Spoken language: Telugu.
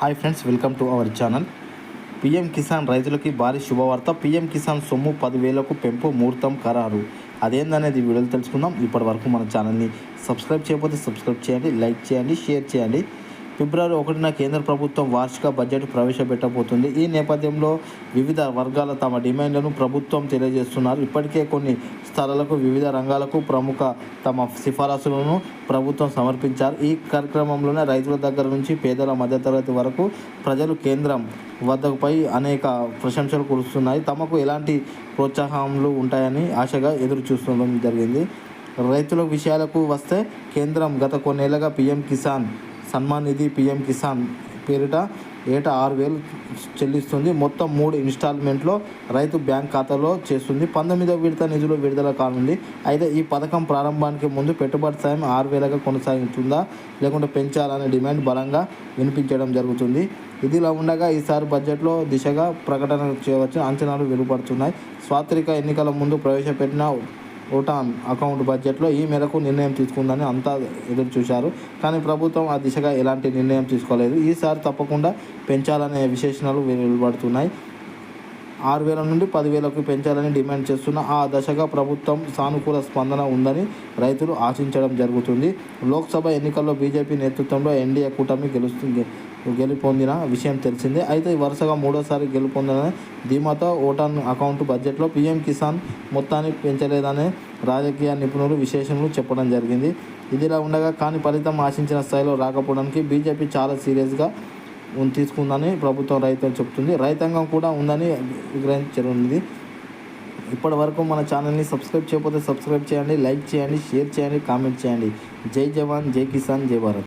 Hi friends welcome to our channel. PM Kisan రైతులకి భారీ శుభవార్త. పీఎం కిసాన్ సొమ్ము పదివేలకు పెంపు ముహూర్తం ఖరారు. అదేందనేది వీడియోలు తెలుసుకుందాం. ఇప్పటి వరకు మన ఛానల్ని సబ్స్క్రైబ్ చేయకపోతే సబ్స్క్రైబ్ చేయండి లైక్ చేయండి షేర్ చేయండి. ఫిబ్రవరి ఒకటిన కేంద్ర ప్రభుత్వం వార్షిక బడ్జెట్ ప్రవేశపెట్టబోతుంది. ఈ నేపథ్యంలో వివిధ వర్గాల తమ డిమాండ్లను ప్రభుత్వం తెలియజేస్తున్నారు. ఇప్పటికే కొన్ని స్థలాలకు వివిధ రంగాలకు ప్రముఖ తమ సిఫారసులను ప్రభుత్వం సమర్పించారు. ఈ కార్యక్రమంలోనే రైతుల దగ్గర నుంచి పేదల మధ్యతరగతి వరకు ప్రజలు కేంద్రం వద్దపై అనేక ప్రశంసలు కురుస్తున్నాయి. తమకు ఎలాంటి ప్రోత్సాహములు ఉంటాయని ఆశగా ఎదురు చూస్తుండడం జరిగింది. రైతుల విషయాలకు వస్తే కేంద్రం గత కొన్నేళ్ళుగా పీఎం కిసాన్ సన్మాన్ నిధి పీఎం కిసాన్ పేరిట ఏటా ఆరు వేలు చెల్లిస్తుంది. మొత్తం మూడు ఇన్స్టాల్మెంట్లో రైతు బ్యాంక్ ఖాతాలో చేస్తుంది. పంతొమ్మిదవ విడత నిధులు విడుదల కానుంది. అయితే ఈ పథకం ప్రారంభానికి ముందు పెట్టుబడి సాయం ఆరు వేలుగా కొనసాగుతుందా? లేకుంటే పెంచాలనే డిమాండ్ బలంగా వినిపించడం జరుగుతుంది. ఇదిలా ఉండగా ఈసారి బడ్జెట్లో దిశగా ప్రకటన చేయవచ్చు అంచనాలు వెలువడుతున్నాయి. స్వాత్రిక ఎన్నికల ముందు ప్రవేశపెట్టిన ఓటాన్ అకౌంట్ బడ్జెట్లో ఈ మేరకు నిర్ణయం తీసుకుందని అంతా ఎదురు చూశారు. కానీ ప్రభుత్వం ఆ దిశగా ఎలాంటి నిర్ణయం తీసుకోలేదు. ఈసారి తప్పకుండా పెంచాలనే విశేషణలు వెలువడుతున్నాయి. ఆరు వేల నుండి పదివేలకు పెంచాలని డిమాండ్ చేస్తున్న ఆ దశగా ప్రభుత్వం సానుకూల స్పందన ఉందని రైతులు ఆశించడం జరుగుతుంది. లోక్సభ ఎన్నికల్లో బీజేపీ నేతృత్వంలో ఎన్డీఏ కూటమి గెలుస్తుంది. గెలుపొందిన విషయం తెలిసిందే. అయితే వరుసగా మూడోసారి గెలుపొందిన ధీమాతో ఓటాన్ అకౌంట్ బడ్జెట్లో పీఎం కిసాన్ మొత్తాన్ని పెంచలేదనే రాజకీయ నిపుణులు విశేషణలు చెప్పడం జరిగింది. ఇదిలా ఉండగా కానీ ఫలితం ఆశించిన స్థాయిలో రాకపోవడానికి బీజేపీ చాలా సీరియస్గా తీసుకుందని ప్రభుత్వం రైతులు చెప్తుంది రైతాంగం కూడా ఉందని విగ్రహించనుంది ఇప్పటి వరకు మన ఛానల్ని సబ్స్క్రైబ్ చేయకపోతే సబ్స్క్రైబ్ చేయండి లైక్ చేయండి షేర్ చేయండి కామెంట్ చేయండి. జై జవాన్ జై కిసాన్ జై భారత్.